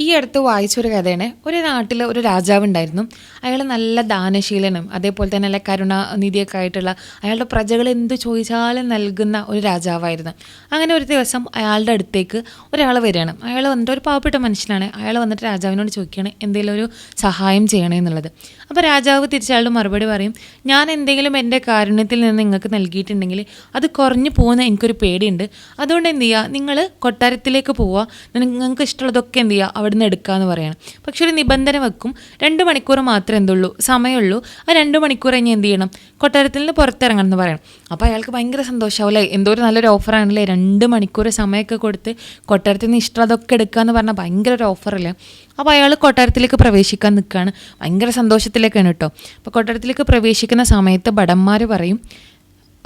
ഈ അടുത്ത് വായിച്ചൊരു കഥയാണ്. ഒരു നാട്ടിൽ ഒരു രാജാവ് ഉണ്ടായിരുന്നു അയാൾ നല്ല ദാനശീലനും അതേപോലെ തന്നെ നല്ല കരുണാനിധിയൊക്കെ ആയിട്ടുള്ള അയാളുടെ പ്രജകൾ എന്ത് ചോദിച്ചാലും നൽകുന്ന ഒരു രാജാവായിരുന്നു. അങ്ങനെ ഒരു ദിവസം അയാളുടെ അടുത്തേക്ക് ഒരാൾ വരികയാണ്. അയാൾ വന്നിട്ട് ഒരു പാവപ്പെട്ട മനുഷ്യനാണ്. അയാൾ വന്നിട്ട് രാജാവിനോട് ചോദിക്കുകയാണ് എന്തെങ്കിലും ഒരു സഹായം ചെയ്യണേ എന്നുള്ളത്. അപ്പോൾ രാജാവ് തിരിച്ചയാളുടെ മറുപടി പറയും ഞാൻ എന്തെങ്കിലും എന്റെ കാരുണ്യത്തിൽ നിന്ന് നിങ്ങൾക്ക് നൽകിയിട്ടുണ്ടെങ്കിൽ അത് കുറഞ്ഞു പോകുന്ന എനിക്കൊരു പേടിയുണ്ട്. അതുകൊണ്ട് എന്ത് ചെയ്യുക? നിങ്ങൾ കൊട്ടാരത്തിലേക്ക് പോവുക. നിങ്ങൾക്ക് ഇഷ്ടമുള്ളതൊക്കെ എന്ത് ചെയ്യുക? അവിടെ എടുക്കാന്ന് പറയണം. പക്ഷെ ഒരു നിബന്ധന വെക്കും. രണ്ട് മണിക്കൂർ മാത്രമേ എന്തുള്ളൂ? സമയമുള്ളൂ. ആ രണ്ട് മണിക്കൂർ കഴിഞ്ഞ് എന്ത് ചെയ്യണം? കൊട്ടാരത്തിൽ നിന്ന് പുറത്തിറങ്ങണം എന്ന് പറയണം. അപ്പോൾ അയാൾക്ക് ഭയങ്കര സന്തോഷമാവും അല്ലേ എന്തോ ഒരു നല്ലൊരു ഓഫറാണല്ലേ? രണ്ട് മണിക്കൂർ സമയമൊക്കെ കൊടുത്ത് കൊട്ടാരത്തിൽ നിന്ന് ഇഷ്ടം അതൊക്കെ എടുക്കുക എന്ന് പറഞ്ഞാൽ ഭയങ്കര ഒരു ഓഫറല്ലേ? അപ്പോൾ അയാൾ കൊട്ടാരത്തിലേക്ക് പ്രവേശിക്കാൻ നിൽക്കുകയാണ് ഭയങ്കര സന്തോഷത്തിലേക്കാണ് കേട്ടോ. അപ്പോൾ കൊട്ടാരത്തിലേക്ക് പ്രവേശിക്കുന്ന സമയത്ത് ഭടന്മാർ പറയും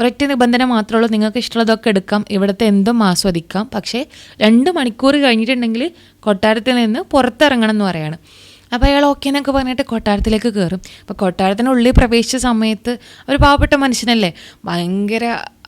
ഒരൊറ്റ നിബന്ധന മാത്രമേ ഉള്ളൂ. നിങ്ങൾക്ക് ഇഷ്ടമുള്ളതൊക്കെ എടുക്കാം. ഇവിടുത്തെ എന്തും ആസ്വദിക്കാം. പക്ഷേ രണ്ട് മണിക്കൂർ കഴിഞ്ഞിട്ടുണ്ടെങ്കിൽ കൊട്ടാരത്തിൽ നിന്ന് പുറത്തിറങ്ങണം എന്ന് പറയാണ്. അപ്പോൾ അയാൾ ഓക്കെ എന്നൊക്കെ പറഞ്ഞിട്ട് കൊട്ടാരത്തിലേക്ക് കയറും. അപ്പോൾ കൊട്ടാരത്തിനുള്ളിൽ പ്രവേശിച്ച സമയത്ത് ഒരു പാവപ്പെട്ട മനുഷ്യനല്ലേ? ഭയങ്കര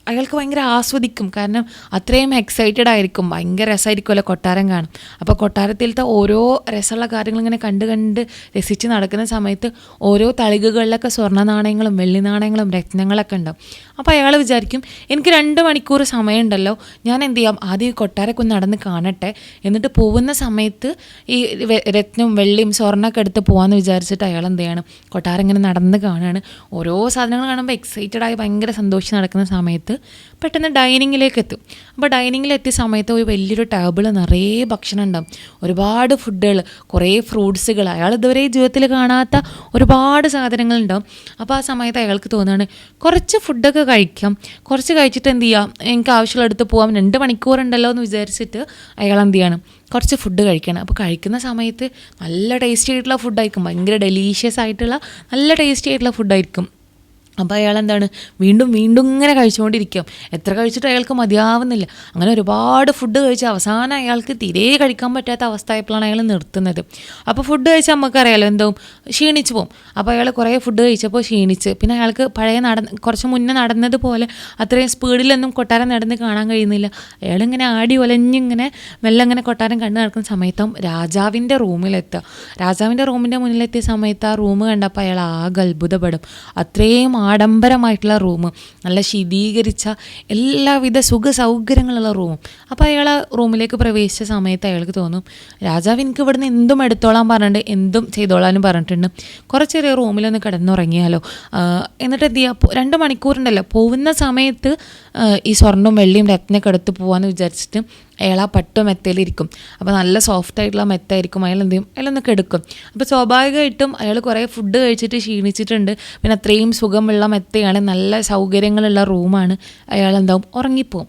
അയാൾക്ക് ഭയങ്കര ആസ്വദിക്കും. കാരണം അത്രയും എക്സൈറ്റഡ് ആയിരിക്കും. ഭയങ്കര രസമായിരിക്കുമല്ലോ കൊട്ടാരം കാണും അപ്പോൾ കൊട്ടാരത്തിലത്തെ ഓരോ രസമുള്ള കാര്യങ്ങൾ ഇങ്ങനെ കണ്ട് കണ്ട് രസിച്ച് നടക്കുന്ന സമയത്ത് ഓരോ തളികകളിലൊക്കെ സ്വർണ നാണയങ്ങളും വെള്ളി നാണയങ്ങളും രത്നങ്ങളൊക്കെ ഉണ്ടാവും. അപ്പോൾ അയാൾ വിചാരിക്കും എനിക്ക് രണ്ട് മണിക്കൂർ സമയമുണ്ടല്ലോ. ഞാൻ എന്ത് ചെയ്യാം? ആദ്യം ഈ കൊട്ടാരമൊക്കെ ഒന്ന് നടന്ന് കാണട്ടെ. എന്നിട്ട് പോകുന്ന സമയത്ത് ഈ രത്നം രത്നവും വെള്ളിയും സ്വർണമൊക്കെ എടുത്ത് പോകാമെന്ന് വിചാരിച്ചിട്ട് അയാൾ എന്ത് ചെയ്യണം? കൊട്ടാരം ഇങ്ങനെ നടന്ന് കാണുകയാണ് ഓരോ സാധനങ്ങൾ കാണുമ്പോൾ എക്സൈറ്റഡ് ആയി ഭയങ്കര സന്തോഷിച്ച് നടക്കുന്ന സമയത്ത് പെട്ടെന്ന് ഡൈനിങ്ങിലേക്ക് എത്തും അപ്പോൾ ഡൈനിങ്ങിൽ എത്തിയ സമയത്ത് ഒരു വലിയൊരു ടേബിൾ നിറയെ ഭക്ഷണം ഉണ്ടാവും. ഒരുപാട് ഫുഡുകൾ കുറേ ഫ്രൂട്ട്സുകൾ. അയാൾ ഇതുവരെ ജീവിതത്തിൽ കാണാത്ത ഒരുപാട് സാധനങ്ങളുണ്ടാവും അപ്പോൾ ആ സമയത്ത് അയാൾക്ക് തോന്നുകയാണ് കുറച്ച് ഫുഡൊക്കെ കഴിക്കാം. കുറച്ച് കഴിച്ചിട്ട് എന്ത് ചെയ്യാം? എനിക്ക് ആവശ്യമുള്ള അടുത്ത് പോകാം രണ്ട് മണിക്കൂറുണ്ടല്ലോ എന്ന് വിചാരിച്ചിട്ട് അയാൾ എന്ത് ചെയ്യണം? കുറച്ച് ഫുഡ് കഴിക്കണം. അപ്പോൾ കഴിക്കുന്ന സമയത്ത് നല്ല ടേസ്റ്റി ആയിട്ടുള്ള ഫുഡായിരിക്കും ഭയങ്കര ഡെലീഷ്യസ് ആയിട്ടുള്ള നല്ല ടേസ്റ്റി ആയിട്ടുള്ള ഫുഡായിരിക്കും അപ്പോൾ അയാൾ എന്താണ് വീണ്ടും വീണ്ടും ഇങ്ങനെ കഴിച്ചുകൊണ്ടിരിക്കും. എത്ര കഴിച്ചിട്ട് അയാൾക്ക് മതിയാവുന്നില്ല. അങ്ങനെ ഒരുപാട് ഫുഡ് കഴിച്ച് അവസാനം അയാൾക്ക് തീരെ കഴിക്കാൻ പറ്റാത്ത അവസ്ഥ ആയപ്പോഴാണ് അയാൾ നിർത്തുന്നത്. അപ്പോൾ ഫുഡ് കഴിച്ചാൽ നമുക്കറിയാലോ എന്താവും ക്ഷീണിച്ചു പോകും അപ്പോൾ അയാൾ കുറേ ഫുഡ് കഴിച്ചപ്പോൾ ക്ഷീണിച്ച്. പിന്നെ അയാൾക്ക് പഴയ നടന്ന് കുറച്ച് മുന്നേ നടന്നതുപോലെ അത്രയും സ്പീഡിലൊന്നും കൊട്ടാരം നടന്ന് കാണാൻ കഴിയുന്നില്ല. അയാളിങ്ങനെ ആടി ഒലഞ്ഞിങ്ങനെ മെല്ലെ ഇങ്ങനെ കൊട്ടാരം കണ്ടു നടക്കുന്ന സമയത്തും രാജാവിന്റെ റൂമിലെത്തുക രാജാവിന്റെ റൂമിന്റെ മുന്നിലെത്തിയ സമയത്ത് ആ റൂം കണ്ടപ്പോൾ അയാൾ ആകെ അത്ഭുതപ്പെടും. അത്രയും ആഡംബരമായിട്ടുള്ള റൂം നല്ല ശീതീകരിച്ച എല്ലാവിധ സുഖ സൗകര്യങ്ങളുള്ള റൂം. അപ്പോൾ അയാൾ ആ റൂമിലേക്ക് പ്രവേശിച്ച സമയത്ത് അയാൾക്ക് തോന്നും രാജാവ് എനിക്ക് ഇവിടുന്ന് എന്തും എടുത്തോളാൻ പറഞ്ഞിട്ടുണ്ട് എന്തും ചെയ്തോളാനും പറഞ്ഞിട്ടുണ്ട്. കുറച്ച് ചെറിയ റൂമിലൊന്ന് കിടന്നുറങ്ങിയാലോ? എന്നിട്ട് എന്ത് ചെയ്യുക രണ്ട് മണിക്കൂറുണ്ടല്ലോ. പോകുന്ന സമയത്ത് ഈ സ്വർണവും വെള്ളിയും രത്നമൊക്കെ എടുത്ത് പോകാമെന്ന് വിചാരിച്ചിട്ട് അയാൾ ആ പട്ട് മെത്തയിലിരിക്കും അപ്പോൾ നല്ല സോഫ്റ്റ് ആയിട്ടുള്ള മെത്തായിരിക്കും അയാൾ എന്ത് ചെയ്യും? എന്നൊക്കെ കെടുക്കും. അപ്പോൾ സ്വാഭാവികമായിട്ടും അയാൾ കുറേ ഫുഡ് കഴിച്ചിട്ട് ക്ഷീണിച്ചിട്ടുണ്ട്. പിന്നെ അത്രയും സുഖമുള്ള മെത്തയാണ് നല്ല സൗകര്യങ്ങളുള്ള റൂമാണ് അയാൾ എന്താവും? ഉറങ്ങിപ്പോവും.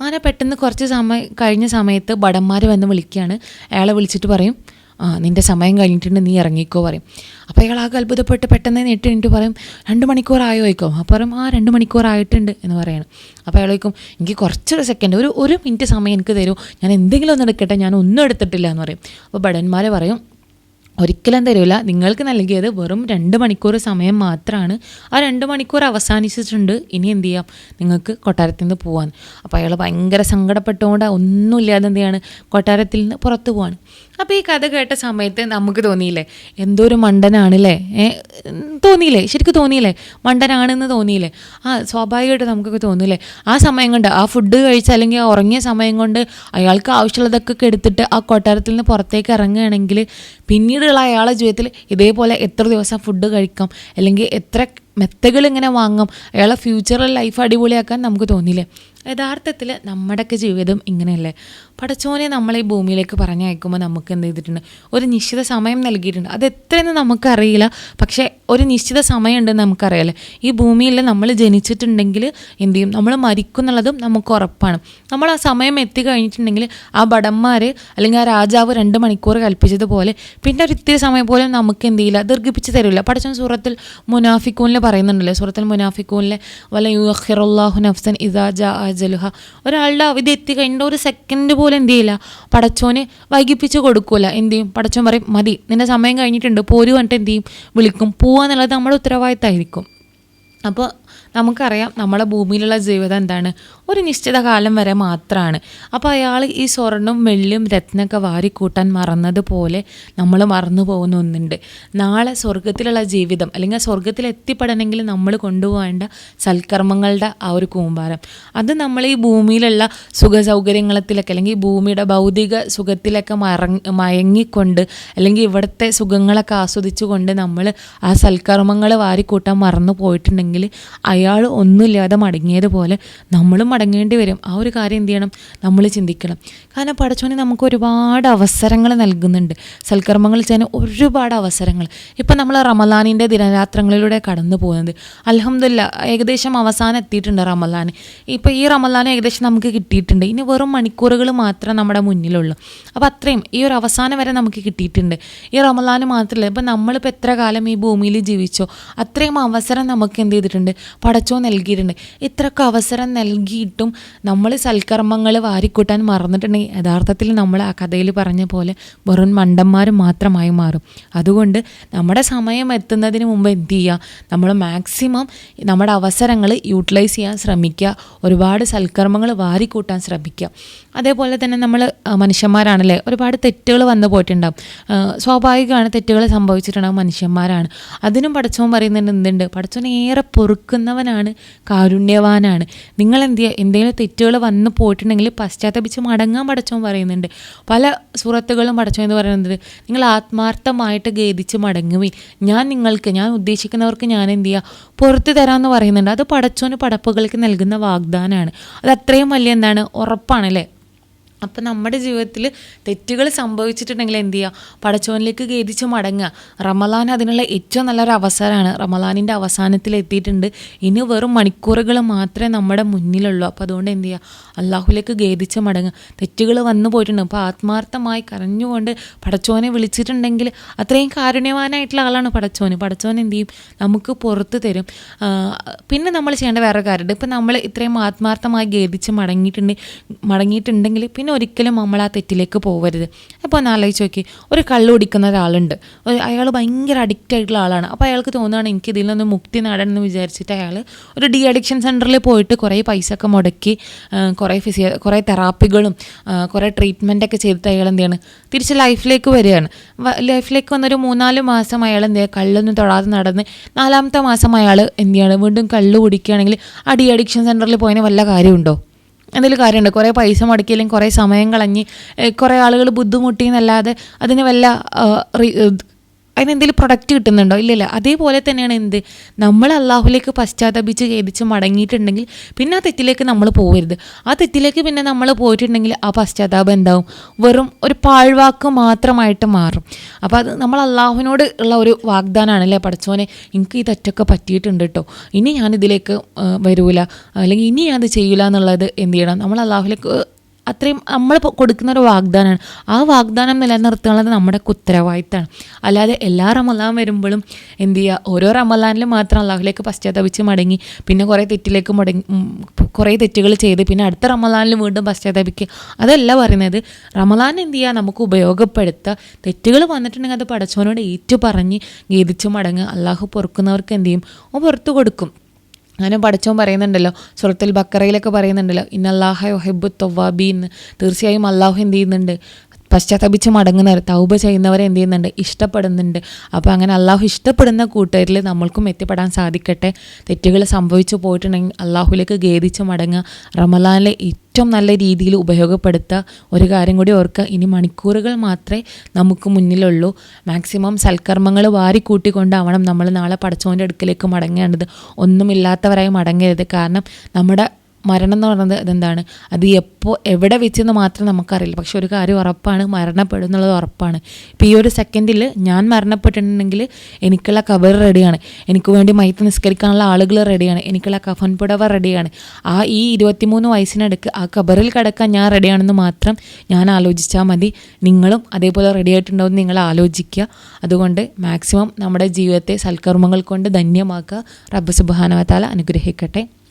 അങ്ങനെ പെട്ടെന്ന് കുറച്ച് സമയം കഴിഞ്ഞ സമയത്ത് ഭടന്മാർ വന്ന് വിളിക്കുകയാണ്. അയാളെ വിളിച്ചിട്ട് പറയും നിന്റെ സമയം കഴിഞ്ഞിട്ടുണ്ട് നീ ഇറങ്ങിക്കോ പറയും. അപ്പോൾ അയാൾ ആകെ അത്ഭുതപ്പെട്ട് പെട്ടെന്ന് നെട്ട് കഴിഞ്ഞിട്ട് പറയും രണ്ട് മണിക്കൂറായോ ആയിക്കോ അപ്പോൾ പറയും ആ രണ്ട് മണിക്കൂറായിട്ടുണ്ട് എന്ന് പറയണം. അപ്പോൾ അയാൾ ചോദിക്കും എനിക്ക് കുറച്ചൊരു സെക്കൻഡ് ഒരു ഒരു മിനിറ്റ് സമയം എനിക്ക് തരൂ. ഞാൻ എന്തെങ്കിലും ഒന്ന് എടുക്കട്ടെ ഞാൻ ഒന്നും എടുത്തിട്ടില്ല എന്ന് പറയും. അപ്പോൾ ഭടന്മാർ പറയും ഒരിക്കലും തരില്ല നിങ്ങൾക്ക് നൽകിയത് വെറും രണ്ട് മണിക്കൂർ സമയം മാത്രമാണ് ആ രണ്ട് മണിക്കൂർ അവസാനിച്ചിട്ടുണ്ട്. ഇനി എന്ത് ചെയ്യാം? നിങ്ങൾക്ക് കൊട്ടാരത്തിൽ നിന്ന് പോകാൻ അപ്പോൾ അയാൾ ഭയങ്കര സങ്കടപ്പെട്ടുകൊണ്ട് ഒന്നുമില്ലാതെ എന്ത് ചെയ്യാണ്? കൊട്ടാരത്തിൽ നിന്ന് പുറത്തു പോവാണ്. അപ്പോൾ ഈ കഥ കേട്ട സമയത്ത് നമുക്ക് തോന്നിയില്ലേ എന്തോ ഒരു മണ്ടനാണല്ലേ തോന്നിയില്ലേ? ശരിക്കും തോന്നിയില്ലേ? മണ്ടനാണെന്ന് തോന്നിയില്ലേ? ആ സ്വാഭാവികമായിട്ട് നമുക്കൊക്കെ തോന്നില്ലേ ആ സമയം കൊണ്ട് ആ ഫുഡ് കഴിച്ച അല്ലെങ്കിൽ ഉറങ്ങിയ സമയം കൊണ്ട് അയാൾക്ക് ആവശ്യമുള്ളതൊക്കെ എടുത്തിട്ട് ആ കൊട്ടാരത്തിൽ നിന്ന് പുറത്തേക്ക് ഇറങ്ങുകയാണെങ്കിൽ പിന്നീടുള്ള അയാളുടെ ജീവിതത്തിൽ ഇതേപോലെ എത്ര ദിവസം ഫുഡ് കഴിക്കാം അല്ലെങ്കിൽ എത്ര മെത്തകൾ ഇങ്ങനെ വാങ്ങും. അയാളെ ഫ്യൂച്ചറിൽ ലൈഫ് അടിപൊളിയാക്കാൻ നമുക്ക് തോന്നിയില്ലേ? യഥാർത്ഥത്തിൽ നമ്മുടെയൊക്കെ ജീവിതം ഇങ്ങനെയല്ലേ? പടച്ചോനെ നമ്മൾ ഈ ഭൂമിയിലേക്ക് പറഞ്ഞയക്കുമ്പോൾ നമുക്ക് എന്ത് ചെയ്തിട്ടുണ്ട്? ഒരു നിശ്ചിത സമയം നൽകിയിട്ടുണ്ട്. അത് എത്രയെന്ന് നമുക്കറിയില്ല. പക്ഷേ ഒരു നിശ്ചിത സമയമുണ്ടെന്ന് നമുക്കറിയാലേ. ഈ ഭൂമിയിൽ നമ്മൾ ജനിച്ചിട്ടുണ്ടെങ്കിൽ എന്ത് ചെയ്യും? നമ്മൾ മരിക്കും എന്നുള്ളതും നമുക്ക് ഉറപ്പാണ്. നമ്മൾ ആ സമയം എത്തിക്കഴിഞ്ഞിട്ടുണ്ടെങ്കിൽ ആ ഭടന്മാർ അല്ലെങ്കിൽ ആ രാജാവ് രണ്ട് മണിക്കൂർ കൽപ്പിച്ചതുപോലെ പിന്നെ ഒരു ഇത്തിരി സമയം പോലും നമുക്ക് എന്ത് ചെയ്യില്ല? ദീർഘിപ്പിച്ച് തരില്ല. പടച്ചോൻ സൂറത്തിൽ മുനാഫിക്കൂനിൽ പറയുന്നുണ്ടല്ലോ. സൂറത്തിൽ മുനാഫിക്കൂനിലെ വല്ല യു അഹിറുല്ലാഹു നഫ്സൻ ഇദാ ജാ അജലുഹ ഒരാളുടെ ഇത് എത്തിക്കഴിഞ്ഞ ഒരു സെക്കൻഡ് പോലും എന്ത് ചെയ്യില്ല. പടച്ചോന് വൈകിപ്പിച്ച് കൊടുക്കൂല. എന്ത് ചെയ്യും? പടച്ചോൻ പറയും മതി നിന്റെ സമയം കഴിഞ്ഞിട്ടുണ്ട്. പോരു പറഞ്ഞിട്ട് എന്ത് ചെയ്യും? വിളിക്കും. പോവുക എന്നുള്ളത് നമ്മുടെ ഉത്തരവാദിത്തമായിരിക്കും. അപ്പോൾ നമുക്കറിയാം നമ്മളെ ഭൂമിയിലുള്ള ജീവിതം എന്താണ്? ഒരു നിശ്ചിത കാലം വരെ മാത്രമാണ് അപ്പോൾ അയാൾ ഈ സ്വർണവും വെള്ളിയും രത്നമൊക്കെ വാരിക്കൂട്ടാൻ മറന്നതുപോലെ നമ്മൾ മറന്നു പോകുന്ന ഒന്നുണ്ട്. നാളെ സ്വർഗത്തിലുള്ള ജീവിതം അല്ലെങ്കിൽ സ്വർഗത്തിൽ എത്തിപ്പെടണമെങ്കിൽ നമ്മൾ കൊണ്ടുപോകേണ്ട സൽക്കർമ്മങ്ങളുടെ ആ ഒരു കൂമ്പാരം. അത് നമ്മൾ ഈ ഭൂമിയിലുള്ള സുഖ സൗകര്യങ്ങളത്തിലൊക്കെ അല്ലെങ്കിൽ ഭൂമിയുടെ ഭൗതിക സുഖത്തിലൊക്കെ മയങ്ങിക്കൊണ്ട് അല്ലെങ്കിൽ ഇവിടുത്തെ സുഖങ്ങളൊക്കെ ആസ്വദിച്ചുകൊണ്ട് നമ്മൾ ആ സൽക്കർമ്മങ്ങൾ വാരിക്കൂട്ടാൻ മറന്നു പോയിട്ടുണ്ടെങ്കിൽ അയാൾ ഒന്നുമില്ലാതെ മടങ്ങിയതുപോലെ നമ്മളും മടങ്ങേണ്ടി വരും. ആ ഒരു കാര്യം എന്ത് ചെയ്യണം? നമ്മൾ ചിന്തിക്കണം. കാരണം പടച്ചോനെ നമുക്ക് ഒരുപാട് അവസരങ്ങൾ നൽകുന്നുണ്ട്. സൽക്കർമ്മങ്ങൾ ചെയ്യാൻ ഒരുപാട് അവസരങ്ങൾ. ഇപ്പം നമ്മൾ റമലാനിന്റെ ദിനരാത്രങ്ങളിലൂടെ കടന്നു പോകുന്നത്. അലഹമില്ല ഏകദേശം അവസാനം എത്തിയിട്ടുണ്ട് റമലാൻ ഇപ്പോൾ ഈ റമലാൻ ഏകദേശം നമുക്ക് കിട്ടിയിട്ടുണ്ട്. ഇനി വെറും മണിക്കൂറുകൾ മാത്രം നമ്മുടെ മുന്നിലുള്ളൂ. അപ്പോൾ അത്രയും ഈ ഒരു അവസാനം വരെ നമുക്ക് കിട്ടിയിട്ടുണ്ട്. ഈ റമലാൻ മാത്രമല്ല ഇപ്പം നമ്മളിപ്പോൾ എത്ര കാലം ഈ ഭൂമിയിൽ ജീവിച്ചോ അത്രയും അവസരം നമുക്ക് എന്ത് ചെയ്തിട്ടുണ്ട്? പടച്ചോ നൽകിയിട്ടുണ്ട്. ഇത്രയൊക്കെ അവസരം നൽകിയിട്ടും നമ്മൾ സൽക്കർമ്മങ്ങൾ വാരിക്കൂട്ടാൻ മറന്നിട്ടുണ്ടെങ്കിൽ യഥാർത്ഥത്തിൽ നമ്മൾ ആ കഥയിൽ പറഞ്ഞ പോലെ വെറും മണ്ടന്മാർ മാത്രമായി മാറും. അതുകൊണ്ട് നമ്മുടെ സമയം എത്തുന്നതിന് മുമ്പ് എന്ത് ചെയ്യുക നമ്മൾ മാക്സിമം നമ്മുടെ അവസരങ്ങൾ യൂട്ടിലൈസ് ചെയ്യാൻ ശ്രമിക്കുക. ഒരുപാട് സൽക്കർമ്മങ്ങൾ വാരിക്കൂട്ടാൻ ശ്രമിക്കുക. അതേപോലെ തന്നെ നമ്മൾ മനുഷ്യന്മാരാണല്ലേ? ഒരുപാട് തെറ്റുകൾ വന്നു പോയിട്ടുണ്ടാകും സ്വാഭാവികമാണ് തെറ്റുകൾ സംഭവിച്ചിട്ടുണ്ടാകും മനുഷ്യന്മാരാണ്. അതിനും പടച്ചവൻ പറയുന്നുണ്ട് എന്തുണ്ട്? പടച്ചവൻ ഏറെ പൊറുക്കുന്നവനാണ് കാരുണ്യവാനാണ്. നിങ്ങൾ എന്ത് ചെയ്യുക എന്തെങ്കിലും തെറ്റുകൾ വന്നു പോയിട്ടുണ്ടെങ്കിൽ പശ്ചാത്തപിച്ച് മടങ്ങാൻ പടച്ചവൻ പറയുന്നുണ്ട്. പല സുഹൃത്തുക്കളും മടച്ചോ എന്ന് പറയുന്നത് നിങ്ങൾ ആത്മാർത്ഥമായിട്ട് ഖേദിച്ച് മടങ്ങുവി ഞാൻ നിങ്ങൾക്ക് ഞാൻ ഉദ്ദേശിക്കുന്നവർക്ക് ഞാൻ എന്ത് ചെയ്യുക പുറത്തു തരാമെന്ന് പറയുന്നുണ്ട്. അത് പടച്ചോന് പടപ്പുകൾക്ക് നൽകുന്ന വാഗ്ദാനമാണ്. അത് അത്രയും വലിയ എന്താണ്? ഉറപ്പാണല്ലേ അപ്പം നമ്മുടെ ജീവിതത്തിൽ തെറ്റുകൾ സംഭവിച്ചിട്ടുണ്ടെങ്കിൽ എന്ത് ചെയ്യുക പടച്ചോനിലേക്ക് ഖേദിച്ച് മടങ്ങുക. റമലാൻ അതിനുള്ള ഏറ്റവും നല്ലൊരു അവസരമാണ്. റമലാനിന്റെ അവസാനത്തിൽ എത്തിയിട്ടുണ്ട്. ഇനി വെറും മണിക്കൂറുകൾ മാത്രമേ നമ്മുടെ മുന്നിലുള്ളൂ. അപ്പോൾ അതുകൊണ്ട് എന്ത് ചെയ്യുക അള്ളാഹുലേക്ക് ഖേദിച്ച് മടങ്ങുക. തെറ്റുകൾ വന്നു പോയിട്ടുണ്ട്. അപ്പോൾ ആത്മാർത്ഥമായി കരഞ്ഞുകൊണ്ട് പടച്ചോനെ വിളിച്ചിട്ടുണ്ടെങ്കിൽ അത്രയും കാരുണ്യവാനായിട്ടുള്ള ആളാണ് പടച്ചോന്. പടച്ചോൻ എന്ത് ചെയ്യും? നമുക്ക് പുറത്ത് തരും. പിന്നെ നമ്മൾ ചെയ്യേണ്ട വേറെ കാര്യമുണ്ട്. ഇപ്പം നമ്മൾ ഇത്രയും ആത്മാർത്ഥമായി ഖേദിച്ച് മടങ്ങിയിട്ടുണ്ട്. മടങ്ങിയിട്ടുണ്ടെങ്കിൽ പിന്നെ ഒരിക്കലും നമ്മൾ ആ തെറ്റിലേക്ക് പോകരുത് അപ്പോൾ ഒന്ന് ആലോചിച്ച് നോക്കി. ഒരു കള്ള് കുടിക്കുന്ന ഒരാളുണ്ട്. അയാൾ ഭയങ്കര അഡിക്റ്റ് ആയിട്ടുള്ള ആളാണ്. അപ്പോൾ അയാൾക്ക് തോന്നുകയാണ് എനിക്ക് ഇതിൽ നിന്ന് മുക്തി നേടണം എന്ന് വിചാരിച്ചിട്ട് അയാൾ ഒരു ഡി അഡിക്ഷൻ സെന്ററിൽ പോയിട്ട് കുറേ പൈസ ഒക്കെ മുടക്കി കുറേ ഫിസിയോ കുറേ തെറാപ്പികളും കുറേ ട്രീറ്റ്മെന്റൊക്കെ ചെയ്തിട്ട് അയാൾ എന്ത് ചെയ്യണം? തിരിച്ച് ലൈഫിലേക്ക് വരികയാണ്. ലൈഫിലേക്ക് വന്നൊരു മൂന്നാൽ മാസം അയാൾ എന്ത് ചെയ്യുക കള്ളൊന്നും തൊടാതെ നടന്ന് നാലാമത്തെ മാസം അയാൾ എന്ത് ചെയ്യാണ്? വീണ്ടും കള്ള് കുടിക്കുകയാണെങ്കിൽ ആ ഡി അഡിക്ഷൻ സെന്ററിൽ പോയതിന് വല്ല കാര്യമുണ്ടോ? എന്തെങ്കിലും കാര്യമുണ്ട്. കുറേ പൈസ മുടക്കിയില്ലെങ്കിൽ കുറേ സമയം കളഞ്ഞ് കുറേ ആളുകൾ ബുദ്ധിമുട്ടി എന്നല്ലാതെ അതിന് വല്ല അതിനെന്തെങ്കിലും പ്രൊഡക്റ്റ് കിട്ടുന്നുണ്ടോ? ഇല്ലല്ല. അതേപോലെ തന്നെയാണ് എന്ത്? നമ്മൾ അള്ളാഹുലേക്ക് പശ്ചാത്തപിച്ച് ഖേദിച്ച് മടങ്ങിയിട്ടുണ്ടെങ്കിൽ പിന്നെ ആ തെറ്റിലേക്ക് നമ്മൾ പോകരുത് ആ തെറ്റിലേക്ക് പിന്നെ നമ്മൾ പോയിട്ടുണ്ടെങ്കിൽ ആ പശ്ചാത്താപം എന്താവും? വെറും ഒരു പാഴ്വാക്ക് മാത്രമായിട്ട് മാറും. അപ്പോൾ അത് നമ്മൾ അള്ളാഹുവിനോട് ഉള്ള ഒരു വാഗ്ദാനമാണ് അല്ലേ പഠിച്ചോനെ? എനിക്ക് ഈ തെറ്റൊക്കെ പറ്റിയിട്ടുണ്ട് കേട്ടോ ഇനി ഞാനിതിലേക്ക് വരൂല. അല്ലെങ്കിൽ ഇനി ഞാൻ അത് ചെയ്യൂല എന്നുള്ളത് എന്ത് ചെയ്യണം? നമ്മൾ അള്ളാഹുലേക്ക് അത്രയും നമ്മൾ കൊടുക്കുന്ന ഒരു വാഗ്ദാനമാണ് ആ വാഗ്ദാനം നിലനിർത്തുന്നത് നമ്മുടെ ഉത്തരവാദിത്തമാണ്. അല്ലാതെ എല്ലാ റമലാൻ വരുമ്പോഴും എന്ത് ചെയ്യുക ഓരോ റമലാനിലും മാത്രം അള്ളാഹുലേക്ക് പശ്ചാത്തപിച്ച് മടങ്ങി പിന്നെ കുറേ തെറ്റിലേക്ക് മടങ്ങി കുറേ തെറ്റുകൾ ചെയ്ത് പിന്നെ അടുത്ത റമലാനിൽ വീണ്ടും പശ്ചാത്തപിക്കുക. അതല്ല പറയുന്നത്. റമലാൻ എന്ത് ചെയ്യുക നമുക്ക് ഉപയോഗപ്പെടുത്തുക തെറ്റുകൾ വന്നിട്ടുണ്ടെങ്കിൽ അത് പടച്ചവനോട് ഏറ്റു പറഞ്ഞ് ഗീതിച്ച് മടങ്ങുക അള്ളാഹു പൊറുക്കുന്നവർക്ക് എന്ത് ചെയ്യും? ഓ പുറത്തു കൊടുക്കും. അങ്ങനെ പഠിച്ചവൻ പറയുന്നുണ്ടല്ലോ സുഹൃത്തിൽ ബക്കറയിലൊക്കെ പറയുന്നുണ്ടല്ലോ ഇന്നല്ലാഹ യൊഹബു തൊവാബീൻ തീർച്ചയായും അള്ളാഹു എന്ത് ചെയ്യുന്നുണ്ട്? പശ്ചാത്തപിച്ച് മടങ്ങുന്നവർ തൗബ ചെയ്യുന്നവരെ എന്ത് ചെയ്യുന്നുണ്ട്? ഇഷ്ടപ്പെടുന്നുണ്ട്. അപ്പോൾ അങ്ങനെ അള്ളാഹു ഇഷ്ടപ്പെടുന്ന കൂട്ടരിൽ നമ്മൾക്കും എത്തിപ്പെടാൻ സാധിക്കട്ടെ. തെറ്റുകൾ സംഭവിച്ചു പോയിട്ടുണ്ടെങ്കിൽ അള്ളാഹുലേക്ക് ഖേദിച്ച് മടങ്ങുക. റമലാനിലെ ഏറ്റവും നല്ല രീതിയിൽ ഉപയോഗപ്പെടുത്തുക. ഒരു കാര്യം കൂടി ഓർക്കുക. ഇനി മണിക്കൂറുകൾ മാത്രമേ നമുക്ക് മുന്നിലുള്ളൂ. മാക്സിമം സൽക്കർമ്മങ്ങൾ വാരിക്കൂട്ടിക്കൊണ്ടാവണം നമ്മൾ നാളെ പടച്ചോന്റെ അടുക്കലേക്ക് മടങ്ങേണ്ടത്. ഒന്നുമില്ലാത്തവരായി മടങ്ങരുത്. കാരണം നമ്മുടെ മരണം എന്ന് പറയുന്നത് അതെന്താണ് അത് എപ്പോൾ എവിടെ വെച്ചെന്ന് മാത്രം നമുക്കറിയില്ല. പക്ഷെ ഒരു കാര്യം ഉറപ്പാണ് മരണപ്പെടും എന്നുള്ളത് ഉറപ്പാണ്. ഇപ്പോൾ ഈ ഒരു സെക്കൻഡിൽ ഞാൻ മരണപ്പെട്ടിട്ടുണ്ടെങ്കിൽ എനിക്കുള്ള കബർ റെഡിയാണ് എനിക്ക് വേണ്ടി മയത്ത് നിസ്കരിക്കാനുള്ള ആളുകൾ റെഡിയാണ് എനിക്കുള്ള കഫൻ പുടവ റെഡിയാണ് ആ ഈ ഇരുപത്തിമൂന്ന് വയസ്സിനടുക്ക് ആ കബറിൽ കിടക്കാൻ ഞാൻ റെഡിയാണെന്ന് മാത്രം ഞാൻ ആലോചിച്ചാൽ മതി. നിങ്ങളും അതേപോലെ റെഡി ആയിട്ടുണ്ടാവും നിങ്ങൾ ആലോചിക്കുക. അതുകൊണ്ട് മാക്സിമം നമ്മുടെ ജീവിതത്തെ സൽക്കർമ്മങ്ങൾ കൊണ്ട് ധന്യമാക്കുക. റബ്ബ് സുബാനവത്താല അനുഗ്രഹിക്കട്ടെ.